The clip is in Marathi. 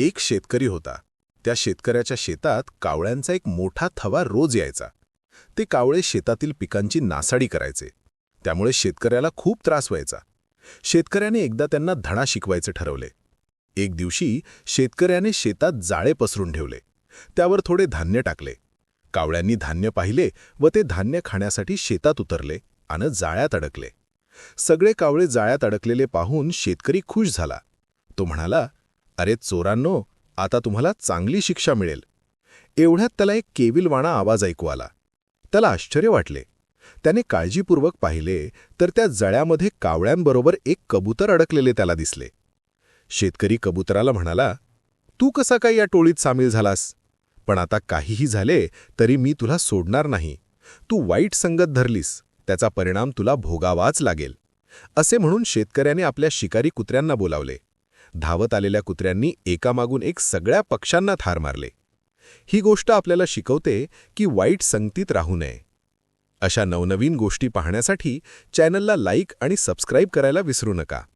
एक शेतकरी होता. त्या शेतकऱ्याच्या शेतात कावळ्यांचा एक मोठा थवा रोज यायचा. ते कावळे शेतातील पिकांची नासाडी करायचे. त्यामुळे शेतकऱ्याला खूप त्रास व्हायचा. शेतकऱ्याने एकदा त्यांना धडा शिकवायचे ठरवले. एक दिवशी शेतकऱ्याने शेतात जाळे पसरून ठेवले. त्यावर थोडे धान्य टाकले. कावळ्यांनी धान्य पाहिले व ते धान्य खाण्यासाठी शेतात उतरले आणि जाळ्यात अडकले. सगळे कावळे जाळ्यात अडकलेले पाहून शेतकरी खुश झाला. तो म्हणाला अरे चोरांनो आता तुम्हाला चांगली शिक्षा मिळेल. एवढ्यात त्याला एक केविलवाणा आवाज ऐकू आला. त्याला आश्चर्य वाटले. त्याने काळजीपूर्वक पाहिले तर त्या जळ्यामध्ये कावळ्यांबरोबर एक कबूतर अडकलेले त्याला दिसले. शेतकरी कबुतराला म्हणाला तू कसा काय या टोळीत सामील झालास? पण आता काहीही झाले तरी मी तुला सोडणार नाही. तू वाईट संगत धरलीस. त्याचा परिणाम तुला भोगावाच लागेल. असे म्हणून शेतकऱ्याने आपल्या शिकारी कुत्र्यांना बोलावले. धावत आलेल्या कुत्र्यांनी एकामागून एक सगळ्या पक्ष्यांना ठार मारले. ही गोष्ट आपल्याला शिकवते की वाईट संगतीत राहू नये. अशा नवनवीन गोष्टी पाहण्यासाठी चॅनलला लाईक आणि सबस्क्राईब करायला विसरू नका.